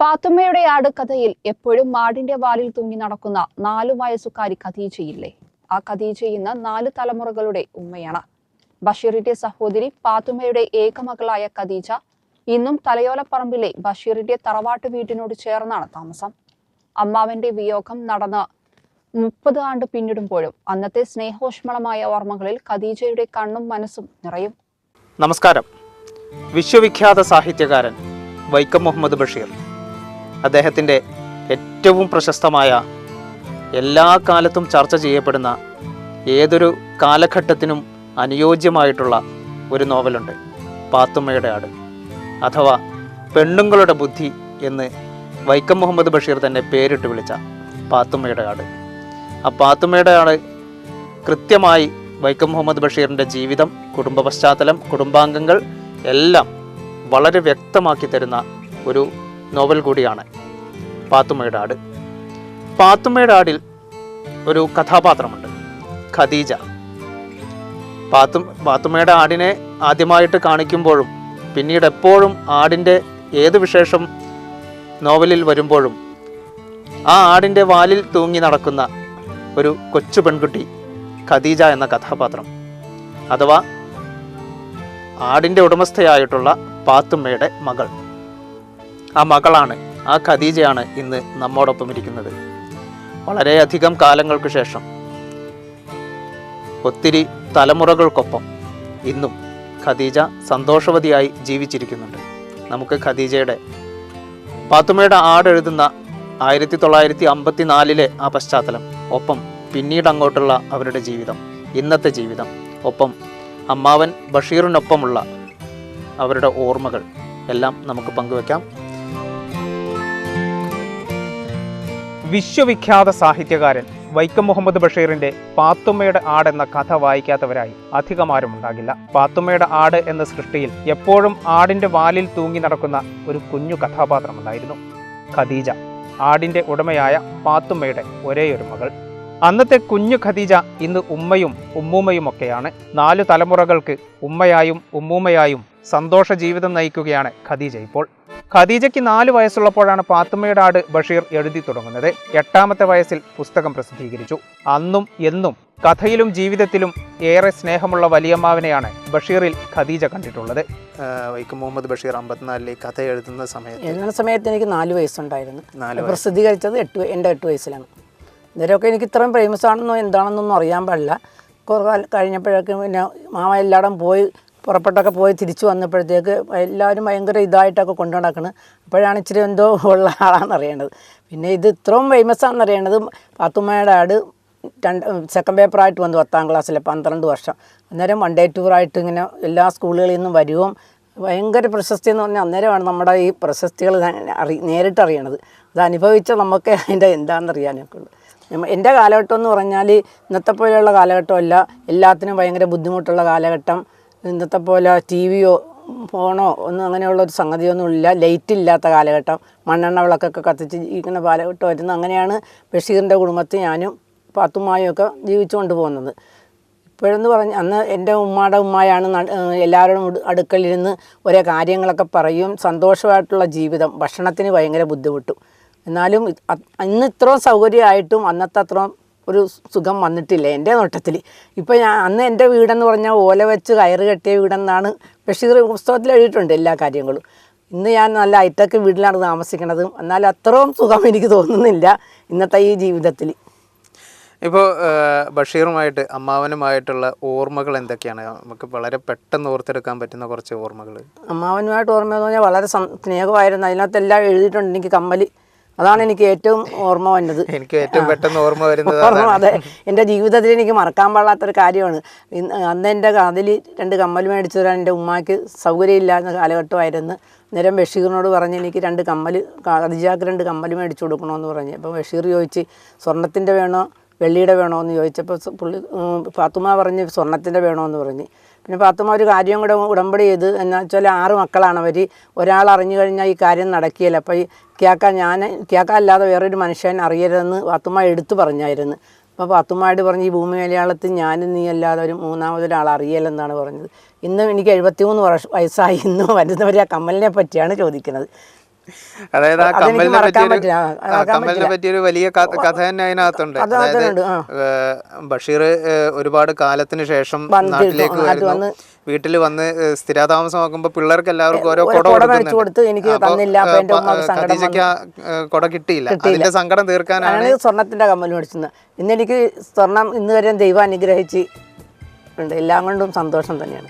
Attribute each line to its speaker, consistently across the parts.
Speaker 1: പാത്തുമ്മയുടെ ആട് കഥയിൽ എപ്പോഴും മാടിന്റെ വാലിൽ തൂങ്ങി നടക്കുന്ന നാലു വയസ്സുകാരി ഖദീജയില്ലേ? ആ ഖദീജ ഇന്ന് നാല് തലമുറകളുടെ ഉമ്മയാണ്. ബഷീറിന്റെ സഹോദരി പാത്തുമ്മയുടെ ഏകമകളായ ഖദീജ ഇന്നും തലയോലപ്പറമ്പിലെ ബഷീറിന്റെ തറവാട്ട് വീട്ടിനോട് ചേർന്നാണ് താമസം. അമ്മാവന്റെ വിയോഗം നടന്ന് മുപ്പത് ആണ്ട് പിന്നിടുമ്പോഴും അന്നത്തെ സ്നേഹോഷ്മളമായ ഓർമ്മകളിൽ ഖദീജയുടെ കണ്ണും മനസ്സും നിറയും.
Speaker 2: നമസ്കാരം. വിശ്വവിഖ്യാത സാഹിത്യകാരൻ വൈക്കം മുഹമ്മദ് ബഷീർ. അദ്ദേഹത്തിന്റെ ഏറ്റവും പ്രശസ്തമായ എല്ലാ കാലത്തും ചർച്ച ചെയ്യപ്പെടുന്ന ഏതൊരു കാലഘട്ടത്തിനും അനുയോജ്യമായിട്ടുള്ള ഒരു നോവലുണ്ട് പാത്തുമ്മയുടെ ആട്. അഥവാ പെണ്ണുങ്ങളുടെ ബുദ്ധി എന്ന് വൈക്കം മുഹമ്മദ് ബഷീർ തന്നെ പേരിട്ട് വിളിച്ച പാത്തുമ്മയുടെ ആട്. ആ പാത്തുമ്മയുടെ ആട് കൃത്യമായി വൈക്കം മുഹമ്മദ് ബഷീറിന്റെ ജീവിതം കുടുംബ പശ്ചാത്തലം കുടുംബാംഗങ്ങൾ എല്ലാം വളരെ വ്യക്തമാക്കി തരുന്ന ഒരു നോവൽ കൂടിയാണ് പാത്തുമ്മയുടെ ആട്. പാത്തുമ്മയുടെ ആടിൽ ഒരു കഥാപാത്രമുണ്ട് ഖദീജ. പാത്തും പാത്തുമ്മയുടെ ആടിനെ ആദ്യമായിട്ട് കാണിക്കുമ്പോഴും പിന്നീട് എപ്പോഴും ആടിന്റെ ഏത് വിശേഷം നോവലിൽ വരുമ്പോഴും ആ ആടിന്റെ വാലിൽ തൂങ്ങി നടക്കുന്ന ഒരു കൊച്ചു പെൺകുട്ടി ഖദീജ എന്ന കഥാപാത്രം. അഥവാ ആടിന്റെ ഉടമസ്ഥയായിട്ടുള്ള പാത്തുമ്മയുടെ മകൾ. ആ മകളാണ് ആ ഖദീജയാണ് ഇന്ന് നമ്മോടൊപ്പം ഇരിക്കുന്നത്. വളരെയധികം കാലങ്ങൾക്ക് ശേഷം ഒത്തിരി തലമുറകൾക്കൊപ്പം ഇന്നും ഖദീജ സന്തോഷവതിയായി ജീവിച്ചിരിക്കുന്നുണ്ട്. നമുക്ക് ഖദീജയുടെ പാത്തുമ്മയുടെ ആടെഴുതുന്ന ആയിരത്തി തൊള്ളായിരത്തി അമ്പത്തി നാലിലെ ആ പശ്ചാത്തലം ഒപ്പം പിന്നീട് അങ്ങോട്ടുള്ള അവരുടെ ജീവിതം ഇന്നത്തെ ജീവിതം ഒപ്പം അമ്മാവൻ ബഷീറിനൊപ്പമുള്ള അവരുടെ ഓർമ്മകൾ എല്ലാം നമുക്ക് പങ്കുവെക്കാം. വിശ്വവിഖ്യാത സാഹിത്യകാരൻ വൈക്കം മുഹമ്മദ് ബഷീറിന്റെ പാത്തുമ്മയുടെ ആട് എന്ന കഥ വായിക്കാത്തവരായി അധികമാരും ഉണ്ടാകില്ല. പാത്തുമ്മയുടെ ആട് എന്ന സൃഷ്ടിയിൽ എപ്പോഴും ആടിന്റെ വാലിൽ തൂങ്ങി നടക്കുന്ന ഒരു കുഞ്ഞു കഥാപാത്രമുണ്ടായിരുന്നു ഖദീജ ആടിന്റെ ഉടമയായ പാത്തുമ്മയുടെ ഒരേയൊരു മകൾ. അന്നത്തെ കുഞ്ഞു ഖദീജ ഇന്ന് ഉമ്മയും ഉമ്മൂമ്മയുമൊക്കെയാണ്. നാലു തലമുറകൾക്ക് ഉമ്മയായും ഉമ്മൂമ്മയായും സന്തോഷ ജീവിതം നയിക്കുകയാണ് ഖദീജ ഇപ്പോൾ. ഖദീജയ്ക്ക് നാല് വയസ്സുള്ളപ്പോഴാണ് പാത്തുമ്മയുടെ ആട് ബഷീർ എഴുതി തുടങ്ങുന്നത്. എട്ടാമത്തെ വയസ്സിൽ പുസ്തകം പ്രസിദ്ധീകരിച്ചു. അന്നും എന്നും കഥയിലും ജീവിതത്തിലും ഏറെ സ്നേഹമുള്ള വലിയമ്മാവിനെയാണ് ബഷീറിൽ ഖദീജ കണ്ടിട്ടുള്ളത്. വൈക്കം മുഹമ്മദ് ബഷീർ അമ്പത്തിനാലിലെ കഥ എഴുതുന്ന സമയത്ത്
Speaker 3: എഴുതുന്ന സമയത്ത് എനിക്ക് നാല് വയസ്സുണ്ടായിരുന്നു.
Speaker 2: നാല്
Speaker 3: പ്രസിദ്ധീകരിച്ചത് എട്ട് എന്റെ എട്ട് വയസ്സിലാണ്. ഇവരൊക്കെ എനിക്ക് ഇത്രയും ഫേമസ് ആണെന്നോ എന്താണെന്നൊന്നും അറിയാൻ പാടില്ല. കുറേ കാലം കഴിഞ്ഞപ്പോഴേക്കും പിന്നെ മാമ എല്ലായിടം പോയി പുറപ്പെട്ടൊക്കെ പോയി തിരിച്ചു വന്നപ്പോഴത്തേക്ക് എല്ലാവരും ഭയങ്കര ഇതായിട്ടൊക്കെ കൊണ്ടു നടക്കണം. അപ്പോഴാണ് ഇച്ചിരി എന്തോ ഉള്ള ആളാണെന്ന് അറിയേണ്ടത്. പിന്നെ ഇത് ഇത്രയും ഫേമസ് ആണെന്ന് അറിയണത് പാത്തുമ്മയുടെ ആട് രണ്ട് സെക്കൻഡ് പേപ്പറായിട്ട് വന്നു പത്താം ക്ലാസ്സിലെ പന്ത്രണ്ട് വർഷം. അന്നേരം വൺ ഡേ ടൂറായിട്ട് ഇങ്ങനെ എല്ലാ സ്കൂളുകളിൽ നിന്നും വരുവും ഭയങ്കര പ്രശസ്തി എന്ന് പറഞ്ഞാൽ അന്നേരമാണ് നമ്മുടെ ഈ പ്രശസ്തികൾ അറി നേരിട്ട് അറിയണത്. അത് അനുഭവിച്ച നമുക്ക് അതിന്റെ എന്താണെന്ന് അറിയാനൊക്കെ ഉള്ളു എന്റെ കാലഘട്ടം എന്ന് പറഞ്ഞാൽ ഇന്നത്തെ പോലെയുള്ള കാലഘട്ടമല്ല. എല്ലാത്തിനും ഭയങ്കര ബുദ്ധിമുട്ടുള്ള കാലഘട്ടം. ഇന്നത്തെ പോലെ ടി വിയോ ഫോണോ ഒന്നും അങ്ങനെയുള്ള ഒരു സംഗതിയൊന്നും ഇല്ല ലൈറ്റ് ഇല്ലാത്ത കാലഘട്ടം. മണ്ണെണ്ണ വിളക്കൊക്കെ കത്തിച്ച് ജീവിക്കുന്ന കാലഘട്ടമായിരുന്നു അങ്ങനെയാണ് ബഷീറിന്റെ കുടുംബത്തിൽ ഞാനും പാത്തുമ്മായും ഒക്കെ ജീവിച്ചുകൊണ്ട് പോകുന്നത്. ഇപ്പോഴെന്ന് പറഞ്ഞ അന്ന് എന്റെ ഉമ്മയുടെ ഉമ്മയാണ് എല്ലാവരും അടുക്കളിരുന്ന് എല്ലാവരോടും ഉട് അടുക്കലിരുന്ന് ഒരേ കാര്യങ്ങളൊക്കെ പറയും. സന്തോഷമായിട്ടുള്ള ജീവിതം. ഭക്ഷണത്തിന് ഭയങ്കര ബുദ്ധിമുട്ടും. എന്നാലും ഇന്ന് ഇത്രയും സൗകര്യമായിട്ടും അന്നത്തെ അത്രയും ഒരു സുഖം വന്നിട്ടില്ല എന്റെ നോട്ടത്തിൽ? ഇപ്പോൾ ഞാൻ അന്ന് എന്റെ വീടെന്ന് പറഞ്ഞാൽ ഓല വെച്ച് കയറ് കെട്ടിയ വീടെന്നാണ് ബഷീർ പുസ്തകത്തിൽ എഴുതിയിട്ടുണ്ട് എല്ലാ കാര്യങ്ങളും. ഇന്ന് ഞാൻ നല്ല ഹൈടെക് വീട്ടിലാണ് താമസിക്കുന്നത് എന്നാൽ അത്രയും സുഖം എനിക്ക് തോന്നുന്നില്ല ഇന്നത്തെ ഈ ജീവിതത്തിൽ.
Speaker 2: ഇപ്പോൾ ബഷീറുമായിട്ട് അമ്മാവനുമായിട്ടുള്ള ഓർമ്മകൾ എന്തൊക്കെയാണ്? നമുക്ക് വളരെ പെട്ടെന്ന് ഓർത്തെടുക്കാൻ പറ്റുന്ന കുറച്ച് ഓർമ്മകൾ.
Speaker 3: അമ്മാവനുമായിട്ട് ഓർമ്മ എന്ന് പറഞ്ഞാൽ വളരെ സ്നേഹമായിരുന്നു. അതിനകത്ത് എല്ലാം എഴുതിയിട്ടുണ്ട് എനിക്ക് കമ്മൽ അതാണ് എനിക്ക് ഏറ്റവും ഓർമ്മ വന്നത്.
Speaker 2: എനിക്ക് ഏറ്റവും പെട്ടെന്ന് ഓർമ്മ വരുന്നത്
Speaker 3: അതെ. എന്റെ ജീവിതത്തിൽ എനിക്ക് മറക്കാൻ പാടാത്തൊരു കാര്യമാണ്. അന്ന് എന്റെ അതിൽ രണ്ട് കമ്മൽ മേടിച്ചു തരാൻ എന്റെ ഉമ്മാക്ക് സൗകര്യമില്ലാത്ത കാലഘട്ടമായിരുന്നു. നേരം ബഷീറിനോട് പറഞ്ഞ് എനിക്ക് രണ്ട് കമ്മൽ ഖദീജാക്ക് രണ്ട് കമ്മൽ മേടിച്ചു കൊടുക്കണമെന്ന് പറഞ്ഞ്. അപ്പോൾ ബഷീർ ചോദിച്ച് സ്വർണത്തിന്റെ വേണോ? വെള്ളിയുടെ വേണോ? എന്ന് ചോദിച്ചപ്പോൾ പുള്ളി ഉം, ഫാത്തുമ്മ പറഞ്ഞ് സ്വർണത്തിന്റെ എന്ന് പറഞ്ഞ്. പിന്നെ പത്തുമ്മ ഒരു കാര്യം കൂടെ ഉടമ്പടി ചെയ്ത് എന്നാ വെച്ചാൽ ആറ് മക്കളാണ് അവർ ഒരാൾ അറിഞ്ഞു കഴിഞ്ഞാൽ ഈ കാര്യം നടക്കിയല്ല അപ്പോൾ ഈ ക്യാക്ക ഞാൻ ക്യാക്ക അല്ലാതെ വേറൊരു മനുഷ്യൻ അറിയരുതെന്ന് പത്തുമ്മ എടുത്തു പറഞ്ഞായിരുന്നു. അപ്പോൾ പത്തുമ്മയോട് പറഞ്ഞ് ഈ ഭൂമി മലയാളത്തിൽ ഞാനും നീ അല്ലാതെ ഒരു മൂന്നാമതൊരാൾ അറിയലെന്നാണ് പറഞ്ഞത്. ഇന്നും എനിക്ക് എഴുപത്തിമൂന്ന് വർഷം വയസ്സായി. ഇന്നും വരുന്നവരെ ആ കമ്മലിനെ പറ്റിയാണ് ചോദിക്കുന്നത്.
Speaker 4: അതായത് ആ കമ്മലിനെ
Speaker 3: പറ്റി
Speaker 4: പറ്റിയൊരു
Speaker 3: ആ,
Speaker 4: കമ്മലിനെ
Speaker 3: പറ്റി
Speaker 4: പറ്റിയൊരു വലിയ കഥ തന്നെ അതിനകത്തുണ്ട്.
Speaker 3: അത്
Speaker 4: അതായത് ബഷീർ ഒരുപാട് കാലത്തിന് ശേഷം നാട്ടിലേക്ക് വരുന്നു. വീട്ടിൽ വന്ന് സ്ഥിരതാമസം സ്ഥിരതാമസമാക്കുമ്പോ പിള്ളേർക്ക് എല്ലാവർക്കും ഓരോ കൊട
Speaker 3: കുട കുട കൊടുത്ത് എനിക്ക് തന്നില്ല.
Speaker 4: ഖദീജയ്ക്ക് കുട കിട്ടിയില്ല. അതിന്റെ സങ്കടം തീർക്കാനാണ്
Speaker 3: സ്വർണത്തിന്റെ കമ്മൽ മേടിച്ചത് ഇന്ന് എനിക്ക് സ്വർണം ഇന്ന് വരെ ദൈവം അനുഗ്രഹിച്ച് ഉണ്ട് എല്ലാം കൊണ്ടും സന്തോഷം തന്നെയാണ്.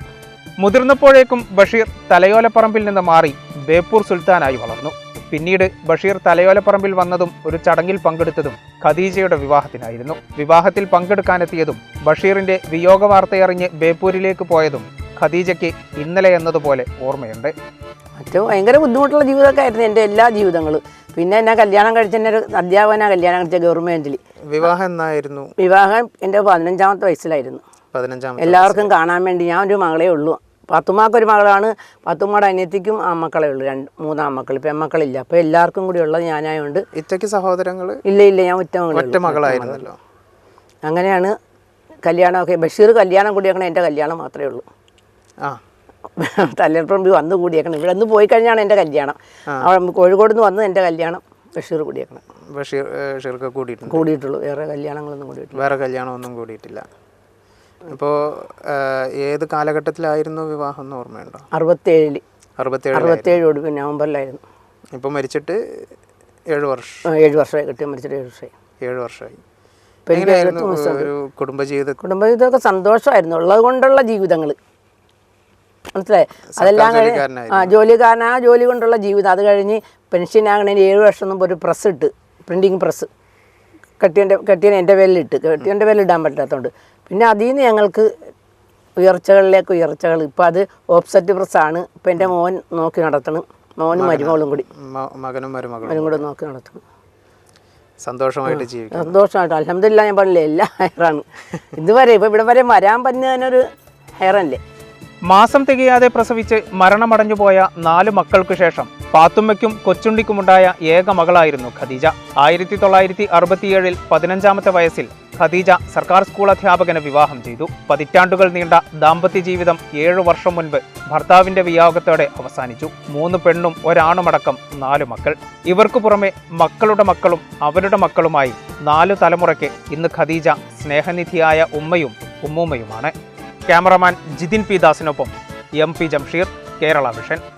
Speaker 4: മുതിർന്നപ്പോഴേക്കും ബഷീർ തലയോലപ്പറമ്പിൽ നിന്ന് മാറി ബേപ്പൂർ സുൽത്താനായി വളർന്നു. പിന്നീട് ബഷീർ തലയോലപ്പറമ്പിൽ വന്നതും ഒരു ചടങ്ങിൽ പങ്കെടുത്തതും ഖദീജയുടെ വിവാഹത്തിനായിരുന്നു. വിവാഹത്തിൽ പങ്കെടുക്കാനെത്തിയതും ബഷീറിന്റെ വിയോഗ വാർത്തയറിഞ്ഞ് ബേപ്പൂരിലേക്ക് പോയതും ഖദീജയ്ക്ക് ഇന്നലെ എന്നതുപോലെ ഓർമ്മയുണ്ട്.
Speaker 3: മറ്റു ഭയങ്കര ബുദ്ധിമുട്ടുള്ള ജീവിതമൊക്കെ ആയിരുന്നു എന്റെ എല്ലാ ജീവിതങ്ങളും. പിന്നെ എന്നെ കല്യാണം കഴിച്ച എന്നെ ഒരു അധ്യാപന കല്യാണം കഴിച്ച ഗവൺമെന്റിൽ
Speaker 4: വിവാഹം എന്നായിരുന്നു?
Speaker 3: വിവാഹം എന്റെ പതിനഞ്ചാമത്തെ വയസ്സിലായിരുന്നു. എല്ലാവർക്കും കാണാൻ വേണ്ടി ഞാൻ ഒരു മകളേ ഉള്ളൂ. പത്തുമാക്കൊരു മകളാണ്. പത്തുമ്മയുടെ അനിയത്തിക്കും ആ മക്കളെ ഉള്ളൂ. രണ്ട് മൂന്നാം മക്കൾ മക്കളില്ല അപ്പോൾ എല്ലാവർക്കും കൂടി ഉള്ളത് ഞാനായതുകൊണ്ട്
Speaker 4: ഇറ്റയ്ക്ക് സഹോദരങ്ങൾ
Speaker 3: ഇല്ല ഇല്ല. ഞാൻ ഒറ്റ
Speaker 4: ഒറ്റ മകളായിരുന്നല്ലോ.
Speaker 3: അങ്ങനെയാണ് കല്യാണമൊക്കെ ബഷീർ കല്യാണം കൂടിയേക്കണം. എന്റെ കല്യാണം മാത്രമേ ഉള്ളൂ.
Speaker 4: ആ.
Speaker 3: തലപ്പറമ്പ് വന്ന് കൂടിയേക്കണം. ഇവിടെ നിന്ന് പോയി കഴിഞ്ഞാണ് എന്റെ കല്യാണം. അവിടെ കോഴിക്കോട് നിന്ന് വന്ന് എന്റെ കല്യാണം. ബഷീർ കൂടിയേക്കണം.
Speaker 4: ബഷീർ കൂടിയിട്ടുണ്ട്.
Speaker 3: കൂടിയിട്ടുള്ളൂ. വേറെ കല്യാണങ്ങളൊന്നും കൂടിയിട്ടില്ല.
Speaker 4: വേറെ കല്യാണമൊന്നും കൂടിയിട്ടില്ല. അപ്പോൾ ഏത് കാലഘട്ടത്തിലായിരുന്നു വിവാഹം എന്ന് ഓർമ്മയുണ്ടോ?
Speaker 3: അറുപത്തേഴിൽ.
Speaker 4: അറുപത്തേഴ്
Speaker 3: അറുപത്തേഴ് ഒടുവിൽ നവംബറിലായിരുന്നു.
Speaker 4: ഇപ്പൊ മരിച്ചിട്ട് ഏഴ് വർഷം.
Speaker 3: ഏഴ് വർഷമായി. കിട്ടിയ മരിച്ചിട്ട് ഏഴ് വർഷമായി.
Speaker 4: ഏഴ് വർഷമായി. കുടുംബജീവിതം
Speaker 3: കുടുംബജീവിതമൊക്കെ സന്തോഷമായിരുന്നു. ഉള്ളത് കൊണ്ടുള്ള ജീവിതങ്ങൾ മനസ്സിലായി? അതെല്ലാം കഴിഞ്ഞ്. ആ ജോലിക്കാരൻ ആ ജോലി കൊണ്ടുള്ള ജീവിതം. അത് കഴിഞ്ഞ് പെൻഷൻ ആകണേന് ഏഴ് വർഷം മുമ്പ് ഒരു പ്രസ് ഇട്ട്. Printing press. കെട്ടിയന്റെ കെട്ടിയൻ എന്റെ പേരിലിട്ട് കെട്ടിയന്റെ പേരിൽ ഇടാൻ പറ്റാത്തതുകൊണ്ട്. പിന്നെ അതിൽ നിന്ന് ഞങ്ങൾക്ക് ഉയർച്ചകളിലേക്ക് ഉയർച്ചകൾ. ഇപ്പം അത് ഓപ്സെറ്റ് പ്രസ്സാണ് ഇപ്പം എന്റെ മോൻ നോക്കി നടത്തണം. മോനും മരുമകളും കൂടി.
Speaker 4: മകനും മരുമകളും
Speaker 3: കൂടി കൂടെ. നോക്കി നടത്തണം.
Speaker 4: സന്തോഷമായിട്ട് ജീവിക്കും
Speaker 3: സന്തോഷമായിട്ട്. അലഹമില്ല ഞാൻ പറഞ്ഞില്ലേ എല്ലാ ഹെയറാണ് ഇതുവരെ ഇപ്പം ഇവിടെ വരെ വരാൻ പറ്റുന്നതിനൊരു ഹെയറല്ലേ
Speaker 4: മാസം തികയാതെ പ്രസവിച്ച് മരണമടഞ്ഞുപോയ നാല് മക്കൾക്കു ശേഷം പാത്തുമ്മയ്ക്കും കൊച്ചുണ്ടിക്കുമുണ്ടായ ഏക മകളായിരുന്നു ഖദീജ. ആയിരത്തി തൊള്ളായിരത്തി അറുപത്തിയേഴിൽ പതിനഞ്ചാമത്തെ വയസ്സിൽ ഖദീജ സർക്കാർ സ്കൂൾ അധ്യാപകനെ വിവാഹം ചെയ്തു. പതിറ്റാണ്ടുകൾ നീണ്ട ദാമ്പത്യ ജീവിതം ഏഴു വർഷം മുൻപ് ഭർത്താവിന്റെ വിയോഗത്തോടെ അവസാനിച്ചു. മൂന്ന് പെണ്ണും ഒരാണുമടക്കം നാലു മക്കൾ. ഇവർക്കു പുറമെ മക്കളുടെ മക്കളും അവരുടെ മക്കളുമായി നാലു തലമുറയ്ക്ക് ഇന്ന് ഖദീജ സ്നേഹനിധിയായ ഉമ്മയും ഉമ്മൂമ്മയുമാണ്. Cameraman Jithin P ദാസിനൊപ്പം M P Jamsheer Kerala vision.